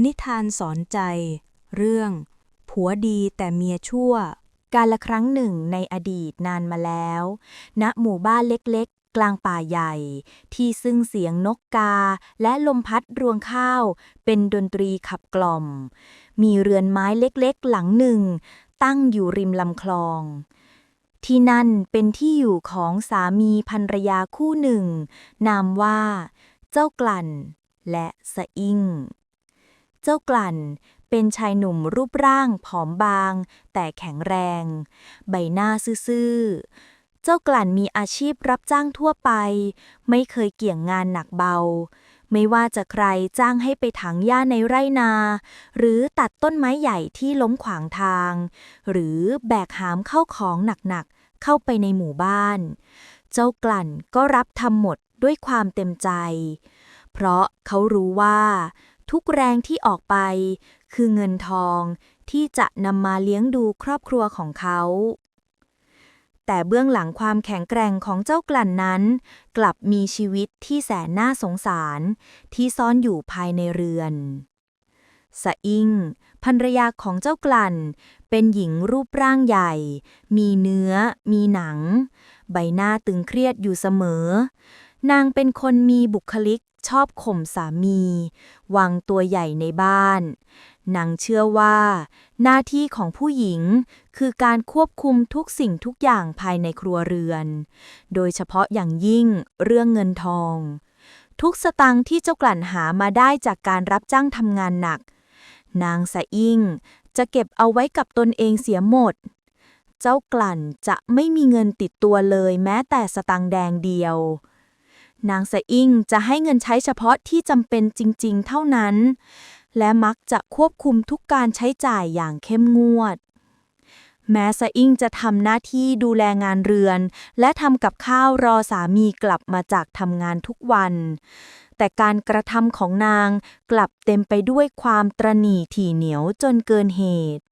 นิทานสอนใจ เรื่อง ผัวดีแต่เมียชั่ว กาลครั้งหนึ่งในอดีตนานมาแล้ว ณหมู่บ้านเล็กๆ กลางป่าใหญ่ ที่ซึ่งเสียงนกกาและลมพัดรวงข้าว เป็นดนตรีขับกล่อม มีเรือนไม้เล็กๆ หลังหนึ่ง ตั้งอยู่ริมลำคลอง ที่นั่นเป็นที่อยู่ของสามีภรรยาคู่หนึ่ง นามว่า เจ้ากลั่น และสะอิ่ง เจ้ากลั่น เป็นชายหนุ่มรูปร่างผอมบาง แต่แข็งแรง ใบหน้าซื่อๆ เจ้ากลั่นมีอาชีพรับจ้างทั่วไป ไม่เคยเกี่ยงงานหนักเบา ไม่ว่าจะใครจ้างให้ไปถางหญ้าในไร่นา หรือตัดต้นไม้ใหญ่ที่ล้มขวางทาง หรือแบกหามเข้าของหนักๆ เข้าไปในหมู่บ้าน เจ้ากลั่นก็รับทำหมดด้วยความเต็มใจ เพราะเขารู้ว่า ทุกแรงที่ออกไป คือเงินทองที่จะนำมาเลี้ยงดูครอบครัวของเขา แต่เบื้องหลังความแข็งแกร่งของเจ้ากลั่นนั้น กลับมีชีวิตที่แสนน่าสงสาร ที่ซ่อนอยู่ภายในเรือนสะอิงภรรยาของเจ้ากลั่น เป็นหญิงรูปร่างใหญ่ มีเนื้อ มีหนัง ใบหน้าตึงเครียดอยู่เสมอ นางเป็นคนมีบุคลิก ชอบข่มสามี วางตัวใหญ่ในบ้านนางเชื่อว่า หน้าที่ของผู้หญิงคือการควบคุมทุกสิ่งทุกอย่างภายในครัวเรือน โดยเฉพาะอย่างยิ่งเรื่องเงินทอง ทุกสตังค์ที่เจ้ากลั่นหามาได้จากการรับจ้างทำงานหนัก นางสะอิ่งจะเก็บเอาไว้กับตนเองเสียหมด เจ้ากลั่นจะไม่มีเงินติดตัวเลยแม้แต่สตังค์แดงเดียว นางสะอิ่งจะให้เงินใช้เฉพาะที่จำเป็นจริง ๆ เท่านั้น และมักจะควบคุมทุกการใช้จ่ายอย่างเข้มงวด แม้สะอิ่งจะทำหน้าที่ดูแลงานเรือน และทำกับข้าวรอสามีกลับมาจากทำงานทุกวัน แต่การกระทำของนางกลับเต็มไปด้วยความตรณีถี่เหนียวจนเกินเหตุ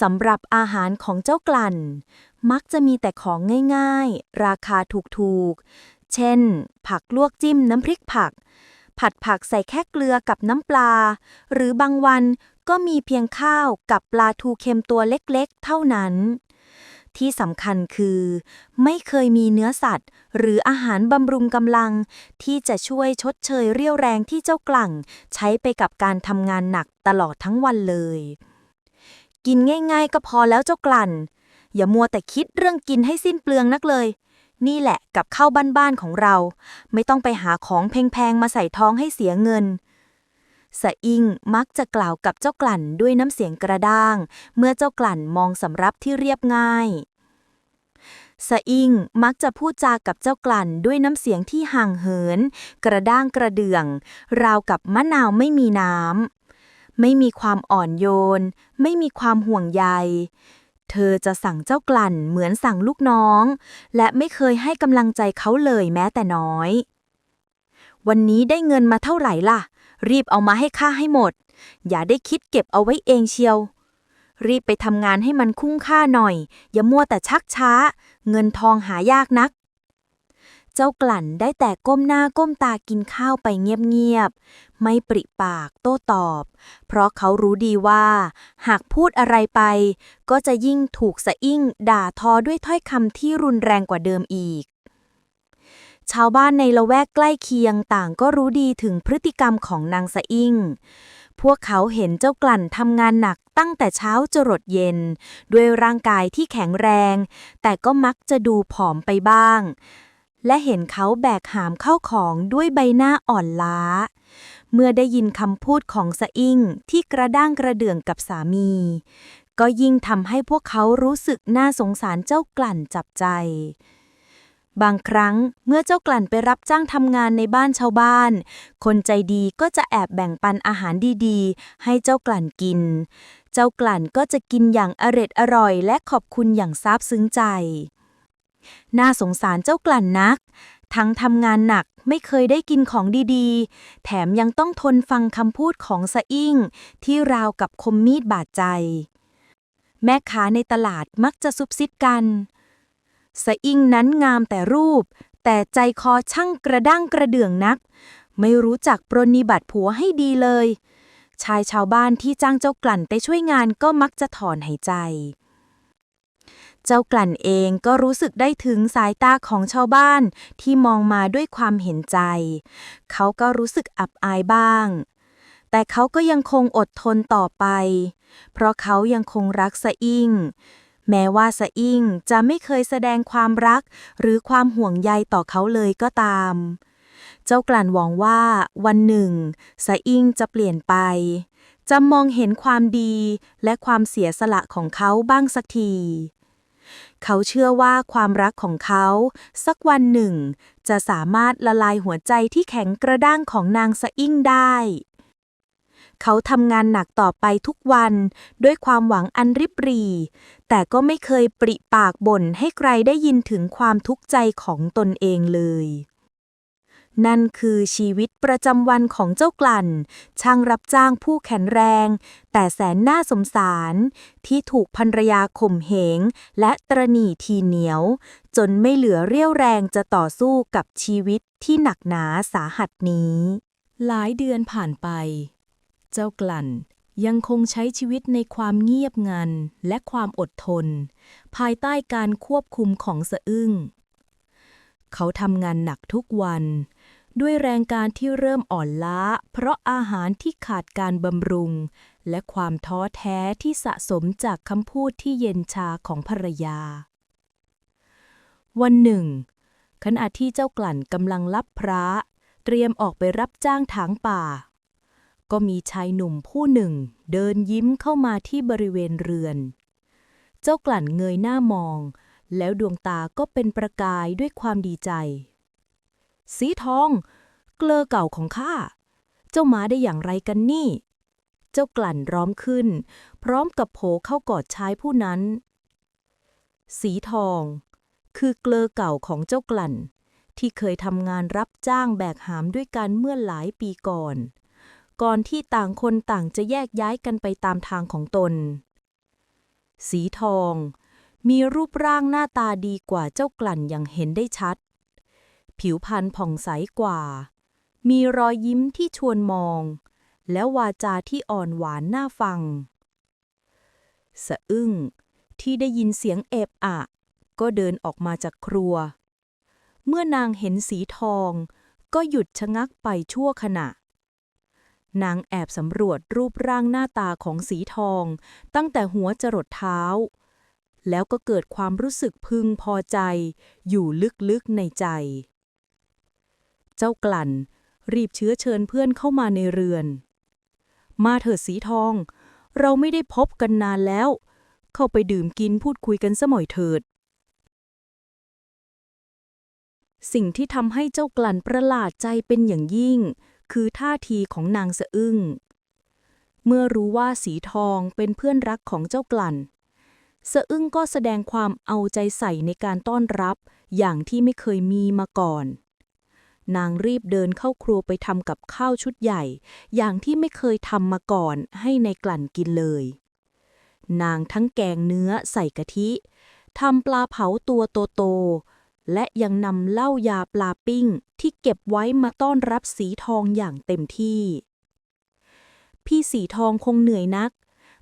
สำหรับอาหารของเจ้ากลั่น มักจะมีแต่ของง่ายๆ ราคาถูกๆ เช่น ผักลวกจิ้มน้ำพริกผัก ผัดผักใส่แค่เกลือกับน้ำปลา หรือบางวันก็มีเพียงข้าวกับปลาทูเค็มตัวเล็กๆ เท่านั้น ที่สำคัญคือ ไม่เคยมีเนื้อสัตว์ หรืออาหารบำรุงกำลัง ที่จะช่วยชดเชยเรี่ยวแรงที่เจ้ากลั่ง ใช้ไปกับการทำงานหนักตลอดทั้งวันเลย กินง่ายๆก็พอแล้วเจ้ากลั่น อย่ามัวแต่คิดเรื่องกินให้สิ้นเปลืองนักเลย นี่แหละกับข้าวบ้านๆของเรา ไม่ต้องไปหาของแพงๆมาใส่ท้องให้เสียเงินสะอิงมักจะกล่าวกับเจ้ากลั่นด้วยน้ำเสียงกระด้าง เมื่อเจ้ากลั่นมองสำรับที่เรียบง่ายสะอิงมักจะพูดจากับเจ้ากลั่นด้วยน้ำเสียงที่ห่างเหิน กระด้างกระเดื่อง ราวกับมะนาวไม่มีน้ำไม่มีความอ่อนโยน ไม่มีความห่วงใย เธอจะสั่งเจ้ากลั่นเหมือนสั่งลูกน้อง และไม่เคยให้กำลังใจเขาเลยแม้แต่น้อย วันนี้ได้เงินมาเท่าไหร่ล่ะ รีบเอามาให้ข้าให้หมด อย่าได้คิดเก็บเอาไว้เองเชียว รีบไปทำงานให้มันคุ้มค่าหน่อย อย่ามัวแต่ชักช้า เงินทองหายากนัก เจ้ากลั่นได้แต่ก้มหน้าก้มตากินข้าวไปเงียบๆ ไม่ปริปากโต้ตอบ เพราะเขารู้ดีว่า หากพูดอะไรไป ก็จะยิ่งถูกสะอิ่งด่าทอด้วยถ้อยคำที่รุนแรงกว่าเดิมอีกชาวบ้านในละแวกใกล้เคียงต่างก็รู้ดีถึงพฤติกรรมของนางสะอิ่ง พวกเขาเห็นเจ้ากลั่นทำงานหนักตั้งแต่เช้าจรดเย็น ด้วยร่างกายที่แข็งแรง แต่ก็มักจะดูผอมไปบ้าง และเห็นเขาแบกหามเข้าของด้วยใบหน้าอ่อนล้า เมื่อได้ยินคำพูดของสะอิ่งที่กระด้างกระเดื่องกับสามี ก็ยิ่งทำให้พวกเขารู้สึกน่าสงสารเจ้ากลั่นจับใจ บางครั้งเมื่อเจ้ากลั่นไปรับจ้างทำงานในบ้านชาวบ้าน คนใจดีก็จะแอบแบ่งปันอาหารดีๆ ให้เจ้ากลั่นกิน เจ้ากลั่นก็จะกินอย่างอร็ดอร่อย และขอบคุณอย่างซาบซึ้งใจ น่าสงสารเจ้ากลั่นนัก ทั้งทำงานหนักไม่เคยได้กินของดีๆ แถมยังต้องทนฟังคำพูดของสะอิ่ง ที่ราวกับคมมีดบาดใจ แม่ค้าในตลาดมักจะซุบซิบกันสะอิ่งนั้นงามแต่รูป แต่ใจคอช่างกระด้างกระเดื่องนัก ไม่รู้จักปรนนิบัติผัวให้ดีเลย ชายชาวบ้านที่จ้างเจ้ากลั่นไปช่วยงานก็มักจะถอนหายใจ เจ้ากลั่นเองก็รู้สึกได้ถึงสายตาของชาวบ้านที่มองมาด้วยความเห็นใจ เขาก็รู้สึกอับอายบ้าง แต่เขาก็ยังคงอดทนต่อไป เพราะเขายังคงรักสะอิ่ง แม้ว่าสะอิ่งจะไม่เคยแสดงความรัก หรือความห่วงใยต่อเขาเลยก็ตาม เจ้ากลั่นหวังว่าวันหนึ่งสะอิ่งจะเปลี่ยนไปจะมองเห็นความดีและความเสียสละของเขาบ้างสักที เขาเชื่อว่าความรักของเขา สักวันหนึ่ง จะสามารถละลายหัวใจที่แข็งกระด้างของนางสะอิ่งได้ เขาทำงานหนักต่อไปทุกวันด้วยความหวังอันริบหรี่แต่ก็ไม่เคยปริปากบ่นให้ใครได้ยินถึงความทุกข์ใจของตนเองเลย นั่นคือชีวิตประจำวันของเจ้ากลั่น ช่างรับจ้างผู้แข็งแรง แต่แสนน่าสงสาร ที่ถูกภรรยาข่มเหง และตรณีทีเหนียว จนไม่เหลือเรี่ยวแรงจะต่อสู้กับชีวิตที่หนักหนาสาหัสนี้ หลายเดือนผ่านไป เจ้ากลั่นยังคงใช้ชีวิตในความเงียบงันและความอดทน ภายใต้การควบคุมของสะอึ้ง เขาทำงานหนักทุกวัน ด้วยแรงการที่เริ่มอ่อนล้า เพราะอาหารที่ขาดการบำรุง และความท้อแท้ที่สะสมจากคำพูดที่เย็นชาของภรรยา วันหนึ่ง ขณะที่เจ้ากลั่นกำลังรับพระ เตรียมออกไปรับจ้างถางป่า ก็มีชายหนุ่มผู้หนึ่ง เดินยิ้มเข้ามาที่บริเวณเรือน เจ้ากลั่นเงยหน้ามอง แล้วดวงตาก็เป็นประกายด้วยความดีใจ สีทอง เกลอเก่าของข้า เจ้ามาได้อย่างไรกันนี่ เจ้ากลั่นร้อมขึ้น พร้อมกับโผเข้ากอดชายผู้นั้น สีทอง คือเกลอเก่าของเจ้ากลั่น ที่เคยทำงานรับจ้างแบกหามด้วยกันเมื่อหลายปีก่อน ก่อนที่ต่างคนต่างจะแยกย้ายกันไปตามทางของตน สีทองมีรูปร่างหน้าตาดีกว่าเจ้ากลั่นอย่างเห็นได้ชัด ผิวพรรณผ่องใสกว่า มีรอยยิ้มที่ชวนมอง และวาจาที่อ่อนหวานน่าฟัง สะอึ้งที่ได้ยินเสียงเอบอะ ก็เดินออกมาจากครัว เมื่อนางเห็นสีทอง ก็หยุดชะงักไปชั่วขณะ นางแอบสำรวจรูปร่างหน้าตาของสีทอง ตั้งแต่หัวจรดเท้า แล้วก็เกิดความรู้สึกพึงพอใจอยู่ลึกๆในใจ เจ้ากลั่น รีบเชื้อเชิญเพื่อนเข้ามาในเรือน มาเถิดสีทอง เราไม่ได้พบกันนานแล้ว เข้าไปดื่มกินพูดคุยกันสม่อยเถิด สิ่งที่ทำให้เจ้ากลั่นประหลาดใจเป็นอย่างยิ่ง คือท่าทีของนางสะอึ้งเมื่อรู้ว่าสีทองเป็นเพื่อนรักของเจ้ากลั่น สะอึ้งก็แสดงความเอาใจใส่ในการต้อนรับอย่างที่ไม่เคยมีมาก่อน นางรีบเดินเข้าครัวไปทำกับข้าวชุดใหญ่ อย่างที่ไม่เคยทำมาก่อนให้ในกลั่นกินเลย นางทั้งแกงเนื้อใส่กะทิทำปลาเผาตัวโตๆและยังนำเหล้ายาปลาปิ้งที่เก็บไว้มาต้อนรับสีทองอย่างเต็มที่ พี่สีทองคงเหนื่อยนัก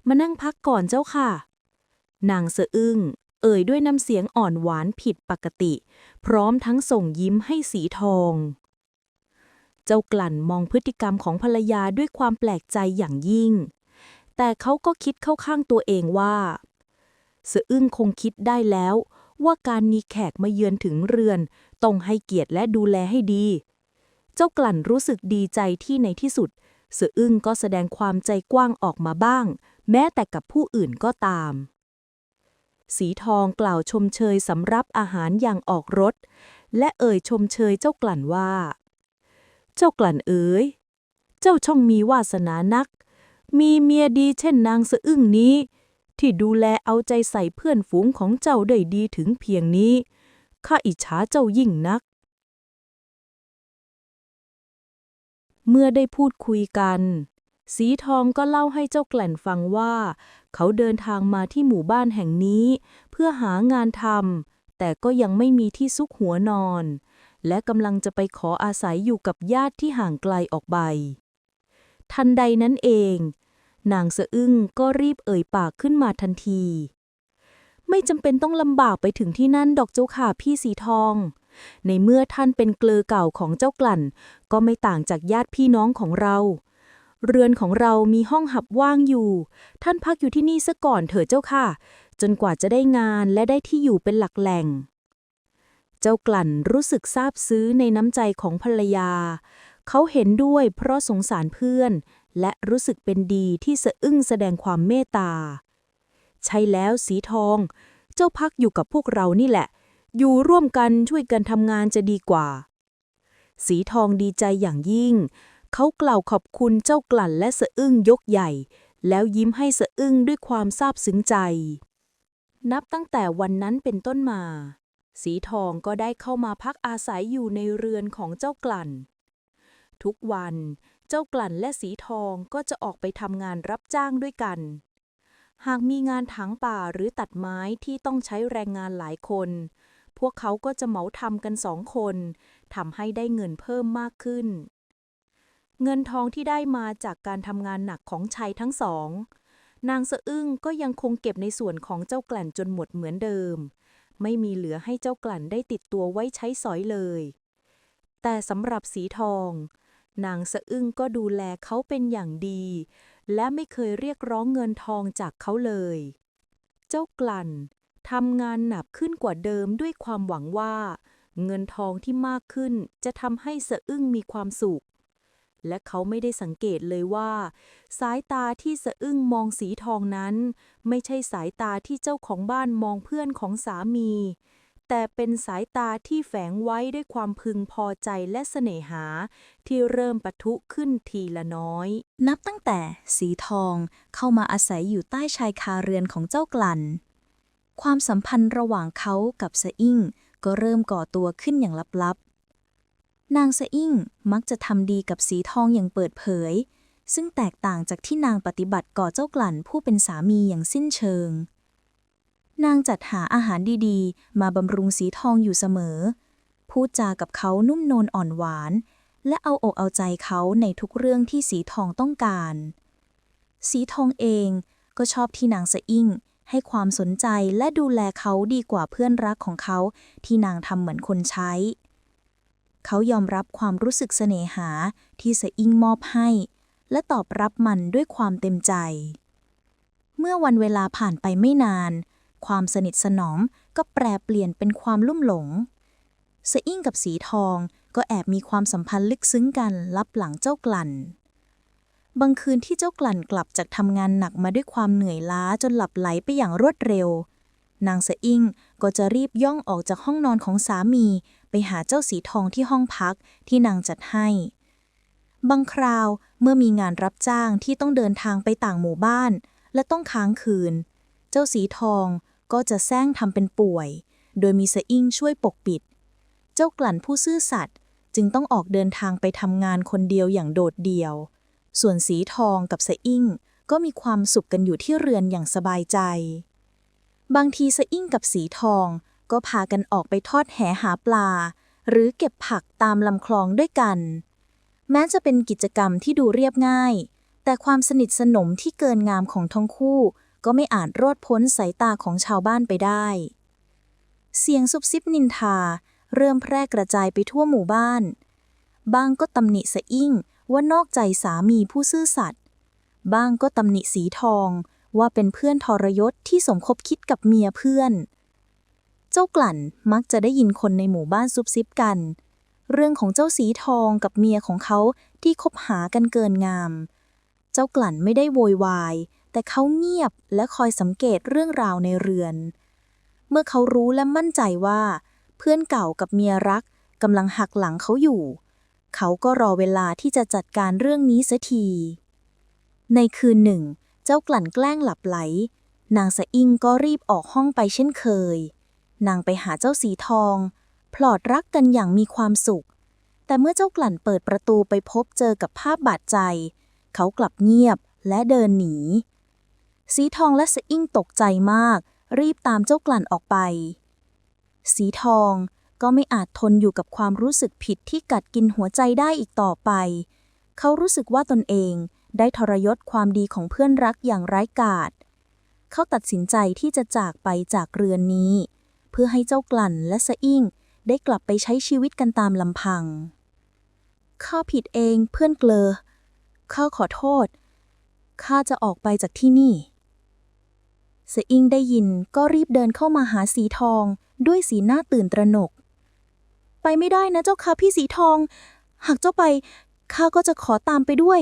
มานั่งพักก่อนเจ้าค่ะ นางสะอึ้ง เอ่ยด้วยน้ำเสียงอ่อนหวานผิดปกติ พร้อมทั้งส่งยิ้มให้สีทอง เจ้ากลั่นมองพฤติกรรมของภรรยาด้วยความแปลกใจอย่างยิ่ง แต่เขาก็คิดเข้าข้างตัวเองว่าสะอึ้งคงคิดได้แล้ว ว่าการมีแขกมาเยือนถึงเรือน ต้องให้เกียรติและดูแลให้ดี เจ้ากลั่นรู้สึกดีใจที่ในที่สุด เสืออึ้งก็แสดงความใจกว้างออกมาบ้าง แม้แต่กับผู้อื่นก็ตาม สีทองกล่าวชมเชยสำรับอาหารอย่างออกรสและเอ่ยชมเชยเจ้ากลั่นว่า เจ้ากลั่นเอ๋ย เจ้าช่องมีวาสนานัก มีเมียดีเช่นนางสะอึ้งนี้ ที่ดูแลเอาใจใส่เพื่อนฝูงของเจ้าได้ดีถึงเพียงนี้ ข้าอิจฉาเจ้ายิ่งนัก เมื่อได้พูดคุยกัน สีทองก็เล่าให้เจ้าแกล่นฟังว่า เขาเดินทางมาที่หมู่บ้านแห่งนี้ เพื่อหางานทำแต่ก็ยังไม่มีที่ซุกหัวนอน และกำลังจะไปขออาศัยอยู่กับญาติที่ห่างไกลออกไป ทันใดนั้นเอง นางสะอึ้งก็รีบเอ่ยปากขึ้นมาทันที ไม่จำเป็นต้องลำบากไปถึงที่นั่นดอกเจ้าค่ะพี่สีทองในเมื่อท่านเป็นเกลอเก่าของเจ้ากลั่น ก็ไม่ต่างจากญาติพี่น้องของเรา เรือนของเรามีห้องหับว่างอยู่ ท่านพักอยู่ที่นี่ซะก่อนเถอะเจ้าค่ะ จนกว่าจะได้งานและได้ที่อยู่เป็นหลักแหล่ง เจ้ากลั่นรู้สึกซาบซึ้งในน้ำใจของภรรยา เขาเห็นด้วยเพราะสงสารเพื่อน และรู้สึกเป็นดีที่สะอึ้งแสดงความเมตตา ใช่แล้วสีทอง เจ้าพักอยู่กับพวกเรานี่แหละ อยู่ร่วมกันช่วยกันทำงานจะดีกว่า สีทองดีใจอย่างยิ่ง เขากล่าวขอบคุณเจ้ากลั่นและสะอึ้งยกใหญ่ แล้วยิ้มให้สะอึ้งด้วยความซาบซึ้งใจ นับตั้งแต่วันนั้นเป็นต้นมา สีทองก็ได้เข้ามาพักอาศัยอยู่ในเรือนของเจ้ากลั่น ทุกวันเจ้ากลั่นและสีทองก็จะออกไปทำงานรับจ้างด้วยกัน หากมีงานถางป่าหรือตัดไม้ที่ต้องใช้แรงงานหลายคน พวกเขาก็จะเหมาทำกันสองคนทำให้ได้เงินเพิ่มมากขึ้น เงินทองที่ได้มาจากการทำงานหนักของชายทั้งสอง นางสะอึ้งก็ยังคงเก็บในส่วนของเจ้ากลั่นจนหมดเหมือนเดิม ไม่มีเหลือให้เจ้ากลั่นได้ติดตัวไว้ใช้สอยเลย แต่สำหรับสีทอง นางสะอึ้งก็ดูแลเขาเป็นอย่างดี และไม่เคยเรียกร้องเงินทองจากเขาเลย เจ้ากลั่นทำงานหนักขึ้นกว่าเดิมด้วยความหวังว่า เงินทองที่มากขึ้นจะทำให้สะอึ้งมีความสุข และเขาไม่ได้สังเกตเลยว่า สายตาที่สะอึ้งมองสีทองนั้น ไม่ใช่สายตาที่เจ้าของบ้านมองเพื่อนของสามี แต่เป็นสายตาที่แฝงไว้ด้วยความพึงพอใจและเสน่หา ที่เริ่มปะทุขึ้นทีละน้อย นับตั้งแต่สีทองเข้ามาอาศัยอยู่ใต้ชายคาเรือนของเจ้ากลั่น ความสัมพันธ์ระหว่างเขากับสะอิ่งก็เริ่มก่อตัวขึ้นอย่างลับๆ นางสะอิ่งมักจะทำดีกับสีทองอย่างเปิดเผย ซึ่งแตกต่างจากที่นางปฏิบัติก่อเจ้ากลั่นผู้เป็นสามีอย่างสิ้นเชิง นางจัดหาอาหารดีๆ มาบำรุงสีทองอยู่เสมอ พูดจากับเขานุ่มนวลอ่อนหวาน และเอาอกเอาใจเขาในทุกเรื่องที่สีทองต้องการ สีทองเองก็ชอบที่นางสะอิ่งให้ความสนใจและดูแลเขาดีกว่าเพื่อนรักของเขาที่นางทำเหมือนคนใช้ เขายอมรับความรู้สึกเสน่หาที่สะอิ่งมอบให้ และตอบรับมันด้วยความเต็มใจ เมื่อวันเวลาผ่านไปไม่นาน ความสนิทสนมก็แปรเปลี่ยนเป็นความลุ่มหลงสะอิ่งกับสีทองก็แอบมีความสัมพันธ์ลึกซึ้งกันลับหลังเจ้ากลั่น บางคืนที่เจ้ากลั่นกลับจากทำงานหนักมาด้วยความเหนื่อยล้าจนหลับไหลไปอย่างรวดเร็ว นางสะอิ่งก็จะรีบย่องออกจากห้องนอนของสามี หาเจ้าสีทองที่ห้องพักที่นางจัดให้ บางคราวเมื่อมีงานรับจ้างที่ต้องเดินทางไปต่างหมู่บ้าน และต้องค้างคืน เจ้าสีทองก็จะแซงทำเป็นป่วย โดยมีสอิ่งช่วยปกปิด เจ้ากลั่นผู้ซื่อสัตย์จึงต้องออกเดินทางไปทำงานคนเดียวอย่างโดดเดี่ยว ส่วนสีทองกับสอิ่งก็มีความสุขกันอยู่ที่เรือนอย่างสบายใจ บางทีสอิ่งกับสีทอง ก็พากันออกไปทอดแหหาปลา หรือเก็บผักตามลำคลองด้วยกัน แม้จะเป็นกิจกรรมที่ดูเรียบง่าย แต่ความสนิทสนมที่เกินงามของทั้งคู่ ก็ไม่อาจรอดพ้นสายตาของชาวบ้านไปได้ เสียงซุบซิบนินทา เริ่มแพร่กระจายไปทั่วหมู่บ้าน บางก็ตำหนิสะอิ่งว่านอกใจสามีผู้ซื่อสัตย์บางก็ตำหนิสีทองว่าเป็นเพื่อนทรยศที่สมคบคิดกับเมียเพื่อน จ้ากลั่นมักจะได้ยินคนในหมู่บ้านซุบซิบกัน เรื่องของเจ้าสีทองกับเมียของเขาที่คบหากันเกินงาม เจ้ากลั่นไม่ได้โวยวาย แต่เขาเงียบและคอยสังเกตเรื่องราวในเรือน เมื่อเขารู้และมั่นใจว่า เพื่อนเก่ากับเมียรักกำลังหักหลังเขาอยู่ เขาก็รอเวลาที่จะจัดการเรื่องนี้เสียที ในคืนหนึ่ง เจ้ากลั่นแกล้งหลับไหล นางสะอิ่งก็รีบออกห้องไปเช่นเคย นางไปหาเจ้าสีทอง พลอดรักกันอย่างมีความสุข แต่เมื่อเจ้ากลั่นเปิดประตูไปพบเจอกับภาพบาดใจ เขากลับเงียบและเดินหนี สีทองและสอิ่งตกใจมาก รีบตามเจ้ากลั่นออกไป สีทองก็ไม่อาจทนอยู่กับความรู้สึกผิดที่กัดกินหัวใจได้อีกต่อไป เขารู้สึกว่าตนเองได้ทรยศความดีของเพื่อนรักอย่างร้ายกาจ เขาตัดสินใจที่จะจากไปจากเรือนนี้ พื่อให้เจ้ากลั่นและสะอิ่งได้กลับไปใช้ชีวิตกันตามลำพัง ข้าผิดเองเพื่อนเกลอ ข้าขอโทษ ข้าจะออกไปจากที่นี่ เสออิงได้ยินก็รีบเดินเข้ามาหาสีทองด้วยสีหน้าตื่นตระหนก ไปไม่ได้นะเจ้าค่ะพี่สีทอง หากเจ้าไป ข้าก็จะขอตามไปด้วย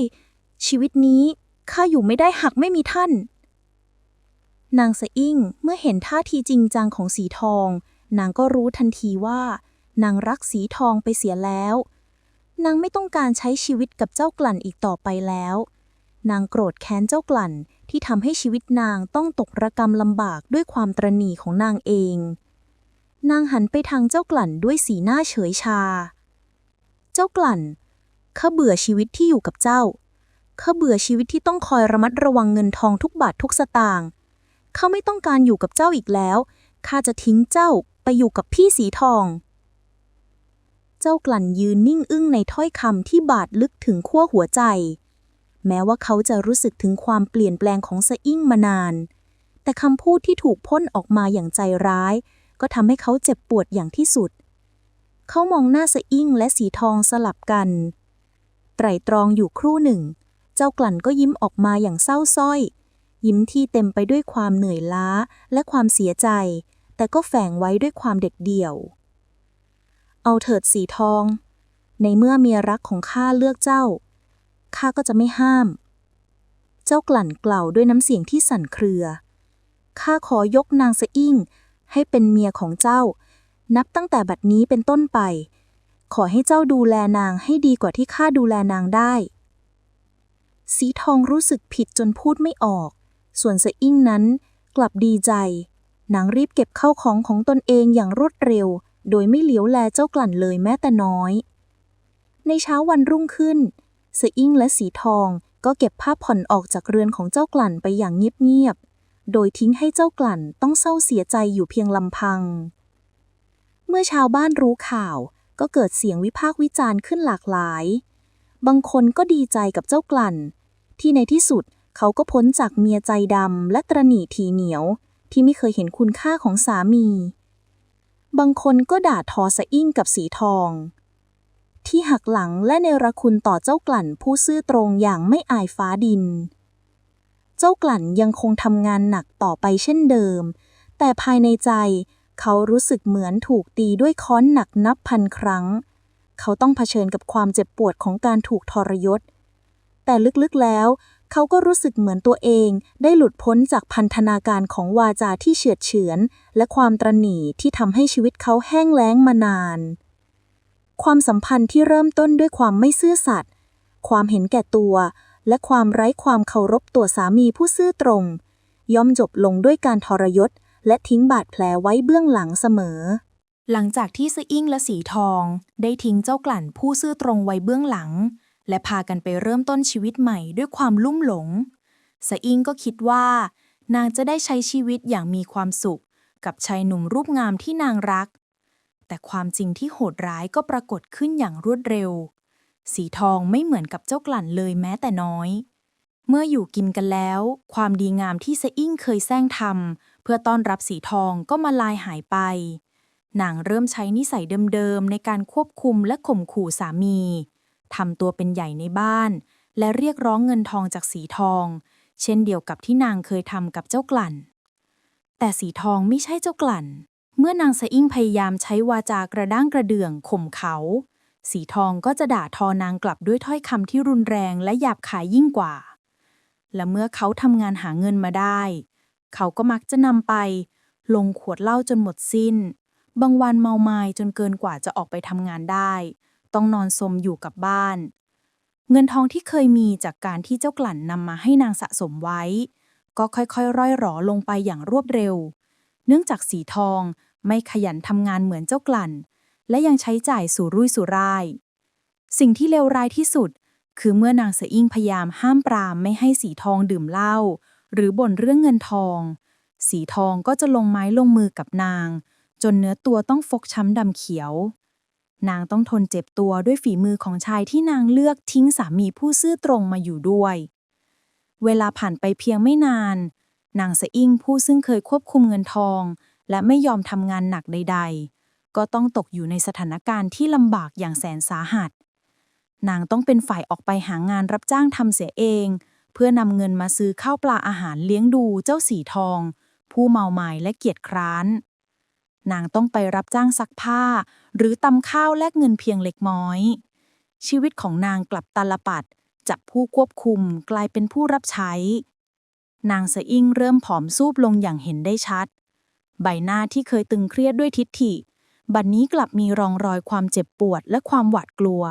ชีวิตนี้ข้าอยู่ไม่ได้หากไม่มีท่าน นางสะอิ่งเมื่อเห็นท่าทีจริงจังของสีทอง นางก็รู้ทันทีว่า นางรักสีทองไปเสียแล้ว นางไม่ต้องการใช้ชีวิตกับเจ้ากลั่นอีกต่อไปแล้ว นางโกรธแค้นเจ้ากลั่นที่ทำให้ชีวิตนางต้องตกระกรรมลำบากด้วยความตรณีของนางเอง นางหันไปทางเจ้ากลั่นด้วยสีหน้าเฉยชา เจ้ากลั่นข้าเบื่อชีวิตที่อยู่กับเจ้าข้าเบื่อชีวิตที่ต้องคอยระมัดระวังเงินทองทุกบาททุกสตางค์ ข้าไม่ต้องการอยู่กับเจ้าอีกแล้ว ข้าจะทิ้งเจ้าไปอยู่กับพี่สีทอง เจ้ากลั่นยืนนิ่งอึ้งในถ้อยคำที่บาดลึกถึงขั้วหัวใจ แม้ว่าเขาจะรู้สึกถึงความเปลี่ยนแปลงของสะอิ่งมานาน แต่คำพูดที่ถูกพ่นออกมาอย่างใจร้าย ก็ทำให้เขาเจ็บปวดอย่างที่สุด เขามองหน้าสะอิ่งและสีทองสลับกัน ไตรตรองอยู่ครู่หนึ่ง เจ้ากลั่นก็ยิ้มออกมาอย่างเศร้าส้อย ยิ้มที่เต็มไปด้วยความเหนื่อยล้าและความเสียใจ แต่ก็แฝงไว้ด้วยความเด็ดเดี่ยว เอาเถิดสีทอง ในเมื่อเมียรักของข้าเลือกเจ้า ข้าก็จะไม่ห้าม เจ้ากลั่นกล่าวด้วยน้ำเสียงที่สั่นเครือ ข้าขอยกนางสะอิ่งให้เป็นเมียของเจ้า นับตั้งแต่บัดนี้เป็นต้นไป ขอให้เจ้าดูแลนางให้ดีกว่าที่ข้าดูแลนางได้ สีทองรู้สึกผิดจนพูดไม่ออก ส่วนสะอิ่งนั้นกลับดีใจ นางรีบเก็บเข้าของของตนเองอย่างรวดเร็ว โดยไม่เหลียวแลเจ้ากลั่นเลยแม้แต่น้อย ในเช้าวันรุ่งขึ้นสะอิ่งและสีทองก็เก็บผ้าผ่อนออกจากเรือนของเจ้ากลั่นไปอย่างเงียบๆ โดยทิ้งให้เจ้ากลั่นต้องเศร้าเสียใจอยู่เพียงลำพัง เมื่อชาวบ้านรู้ข่าวก็เกิดเสียงวิพากษ์วิจารณ์ขึ้นหลากหลาย บางคนก็ดีใจกับเจ้ากลั่น ที่ในที่สุด เขาก็พ้นจากเมียใจดำและตรหนีทีเหนียว ที่ไม่เคยเห็นคุณค่าของสามี บางคนก็ด่าทอสะอิ่งกับสีทอง ที่หักหลังและเนรคุณต่อเจ้ากลั่นผู้ซื่อตรงอย่างไม่อายฟ้าดิน เจ้ากลั่นยังคงทำงานหนักต่อไปเช่นเดิม แต่ภายในใจเขารู้สึกเหมือนถูกตีด้วยค้อนหนักนับพันครั้ง เขาต้องเผชิญกับความเจ็บปวดของการถูกทรยศ แต่ลึกๆแล้ว เขาก็รู้สึกเหมือนตัวเอง ได้หลุดพ้นจากพันธนาการของวาจาที่เฉือดเฉือน และความตรณีที่ทำให้ชีวิตเขาแห้งแล้งมานาน ความสัมพันธ์ที่เริ่มต้นด้วยความไม่ซื่อสัตย์ความเห็นแก่ตัว และความไร้ความเคารพตัวสามีผู้ซื่อตรง ย่อมจบลงด้วยการทรยศ และทิ้งบาดแผลไว้เบื้องหลังเสมอ หลังจากที่สะอิ่งและสีทอง ได้ทิ้งเจ้ากลั่นผู้ซื่อตรงไว้เบื้องหลัง และพากันไปเริ่มต้นชีวิตใหม่ด้วยความลุ่มหลงสะอิงก็คิดว่า นางจะได้ใช้ชีวิตอย่างมีความสุข กับชายหนุ่มรูปงามที่นางรัก แต่ความจริงที่โหดร้ายก็ปรากฏขึ้นอย่างรวดเร็ว สีทองไม่เหมือนกับเจ้ากลั่นเลยแม้แต่น้อย เมื่ออยู่กินกันแล้ว ความดีงามที่สะอิ่งเคยแซงทำเพื่อต้อนรับสีทองก็มาลายหายไป นางเริ่มใช้นิสัยเดิมๆในการควบคุมและข่มขู่สามี ทำตัวเป็นใหญ่ในบ้าน และเรียกร้องเงินทองจากสีทอง เช่นเดียวกับที่นางเคยทำกับเจ้ากลั่น แต่สีทองไม่ใช่เจ้ากลั่น เมื่อนางสะอิ่งพยายามใช้วาจากระด้างกระเดื่องข่มเขา สีทองก็จะด่าทอนางกลับด้วยถ้อยคำที่รุนแรงและหยาบคายยิ่งกว่า และเมื่อเขาทำงานหาเงินมาได้ เขาก็มักจะนำไป ลงขวดเหล้าจนหมดสิ้น บางวันเมาไม้จนเกินกว่าจะออกไปทำงานได้ ต้องนอนสมอยู่กับบ้าน เงินทองที่เคยมีจากการที่เจ้ากลั่นนำมาให้นางสะสมไว้ ก็ค่อยๆ ร่อยหรอลงไปอย่างรวดเร็ว เนื่องจากสีทองไม่ขยันทำงานเหมือนเจ้ากลั่น และยังใช้จ่ายสู่รุ่ยสู่ร่าย สิ่งที่เลวร้ายที่สุด คือเมื่อนางสะอิ่งพยายามห้ามปรามไม่ให้สีทองดื่มเหล้าหรือบ่นเรื่องเงินทอง สีทองก็จะลงไม้ลงมือกับนาง จนเนื้อตัวต้องฟกช้ำดำเขียว นางต้องทนเจ็บตัวด้วยฝีมือของชายที่นางเลือกทิ้งสามีผู้ซื่อตรงมาอยู่ด้วย เวลาผ่านไปเพียงไม่นาน นางสะอิ่งผู้ซึ่งเคยควบคุมเงินทอง และไม่ยอมทำงานหนักใด ๆ ก็ต้องตกอยู่ในสถานการณ์ที่ลำบากอย่างแสนสาหัส นางต้องเป็นฝ่ายออกไปหางานรับจ้างทำเสียเอง เพื่อนำเงินมาซื้อข้าวปลาอาหารเลี้ยงดูเจ้าสีทอง ผู้เมาหมายและเกียจคร้าน นางต้องไปรับจ้างซักผ้า หรือตำข้าวแลกเงินเพียงเล็กน้อย ชีวิตของนางกลับตาลปัดจากผู้ควบคุมกลายเป็นผู้รับใช้ นางสะอิ่งเริ่มผอมซูบลงอย่างเห็นได้ชัด ใบหน้าที่เคยตึงเครียดด้วยทิฐิ บัดนนี้กลับมีรองรอยความเจ็บปวดและความหวาดกลัว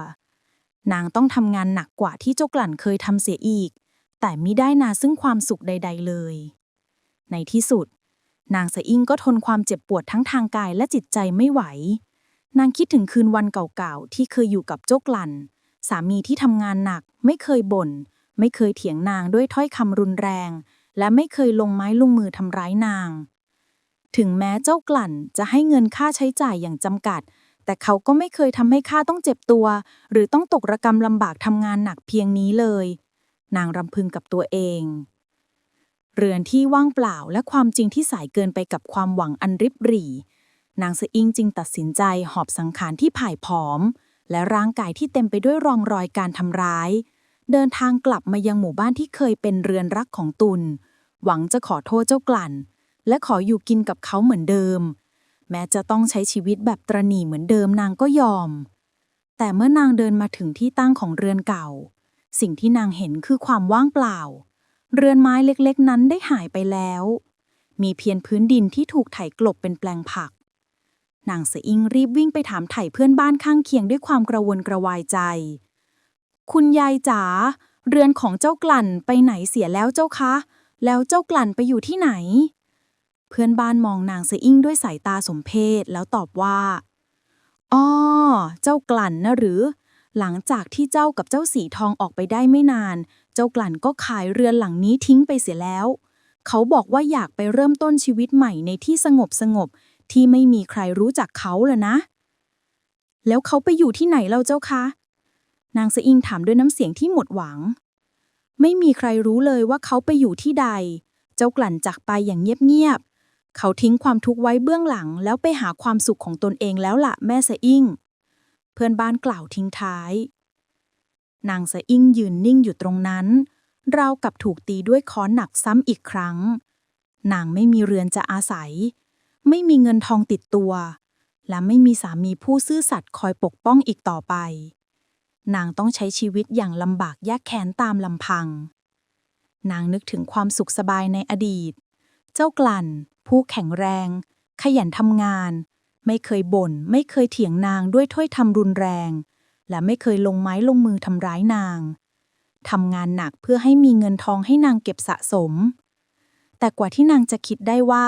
นางต้องทำงานหนักกว่าที่เจ้ากลั่นเคยทำเสียอีก แต่มิได้นาซึ่งความสุขใด ๆ เลย ในที่สุด นางสะอิ่งก็ทนความเจ็บปวดทั้งทางกายและจิตใจไม่ไหว นางคิดถึงคืนวันเก่าๆ ที่เคยอยู่กับเจ้ากลั่นสามีที่ทำงานหนัก ไม่เคยบ่น ไม่เคยเถียงนางด้วยถ้อยคำรุนแรง และไม่เคยลงไม้ลงมือทำร้ายนาง ถึงแม้เจ้ากลั่นจะให้เงินค่าใช้จ่ายอย่างจำกัด แต่เขาก็ไม่เคยทำให้ข้าต้องเจ็บตัว หรือต้องตกระกรรมลำบากทำงานหนักเพียงนี้เลย นางรำพึงกับตัวเอง เรือนที่ว่างเปล่าและความจริงที่สายเกินไปกับความหวังอันริบหรี่ นางสะอิงจึงตัดสินใจหอบสังขารที่ผ่ายผอม และร่างกายที่เต็มไปด้วยรองรอยการทำร้าย เดินทางกลับมายังหมู่บ้านที่เคยเป็นเรือนรักของตุลหวังจะขอโทษเจ้ากลั่น และขออยู่กินกับเขาเหมือนเดิม แม้จะต้องใช้ชีวิตแบบตรณีเหมือนเดิมนางก็ยอม แต่เมื่อนางเดินมาถึงที่ตั้งของเรือนเก่า สิ่งที่นางเห็นคือความว่างเปล่า เรือนไม้เล็กๆ นั้นได้หายไปแล้ว มีเพียงพื้นดินที่ถูกไถกลบเป็นแปลงผัก นางเสะอิงรีบวิ่งไปถามไถ่เพื่อนบ้านข้างเคียงด้วยความกระวนกระวายใจ คุณยายจ๋าเรือนของเจ้ากลั่นไปไหนเสียแล้วเจ้าคะ แล้วเจ้ากลั่นไปอยู่ที่ไหน เพื่อนบ้านมองนางเสะอิงด้วยสายตาสมเพชแล้วตอบว่าอ้อเจ้ากลั่นนะหรือ หลังจากที่เจ้ากับเจ้าสีทองออกไปได้ไม่นาน เจ้ากลั่นก็ขายเรือนหลังนี้ทิ้งไปเสียแล้ว เขาบอกว่าอยากไปเริ่มต้นชีวิตใหม่ในที่สงบสงบที่ไม่มีใครรู้จักเขาละนะ แล้วเขาไปอยู่ที่ไหนเล่าเจ้าคะ นางสะอิงถามด้วยน้ำเสียงที่หมดหวัง ไม่มีใครรู้เลยว่าเขาไปอยู่ที่ใด เจ้ากลั่นจากไปอย่างเงียบๆ เขาทิ้งความทุกข์ไว้เบื้องหลัง แล้วไปหาความสุขของตนเองแล้วล่ะแม่สะอิง เพื่อนบ้านกล่าวทิ้งท้าย นางสะอิงยืนนิ่งอยู่ตรงนั้น ราวกับถูกตีด้วยค้อนหนักซ้ำอีกครั้ง นางไม่มีเรือนจะอาศัย ไม่มีเงินทองติดตัว และไม่มีสามีผู้ซื่อสัตย์คอยปกป้องอีกต่อไป นางต้องใช้ชีวิตอย่างลำบากแยกแค้นตามลำพัง นางนึกถึงความสุขสบายในอดีต เจ้ากลั่น ผู้แข็งแรง ขยันทำงาน ไม่เคยบ่น ไม่เคยเถียงนางด้วยถ้อยคำรุนแรง และไม่เคยลงไม้ลงมือทำร้ายนางทำงานหนักเพื่อให้มีเงินทองให้นางเก็บสะสม แต่กว่าที่นางจะคิดได้ว่า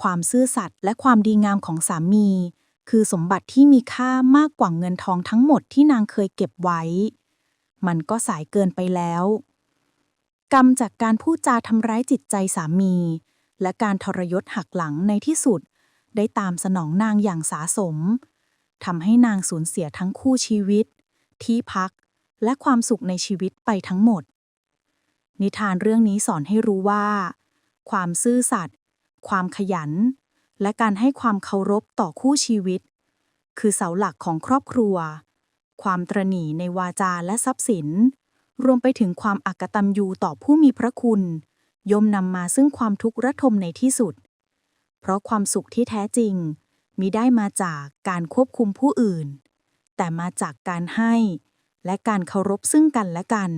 ความซื่อสัตย์และความดีงามของสามี คือสมบัติที่มีค่ามากกว่าเงินทองทั้งหมดที่นางเคยเก็บไว้ มันก็สายเกินไปแล้ว กรรมจากการพูดจาทำร้ายจิตใจสามี และการทรยศหักหลังในที่สุด ได้ตามสนองนางอย่างสาสม ทำให้นางสูญเสียทั้งคู่ชีวิต ที่พัก และความสุขในชีวิตไปทั้งหมด นิทานเรื่องนี้สอนให้รู้ว่า ความซื่อสัตย์ความขยัน และการให้ความเคารพต่อคู่ชีวิต คือเสาหลักของครอบครัว ความตระหนี่ในวาจาและทรัพย์สิน รวมไปถึงความอักตันยูต่อผู้มีพระคุณ ย่อมนำมาซึ่งความทุกข์ระทมในที่สุด เพราะความสุขที่แท้จริง มิได้มาจากการควบคุมผู้อื่น แต่มาจากการให้ และการเคารพซึ่งกันและกัน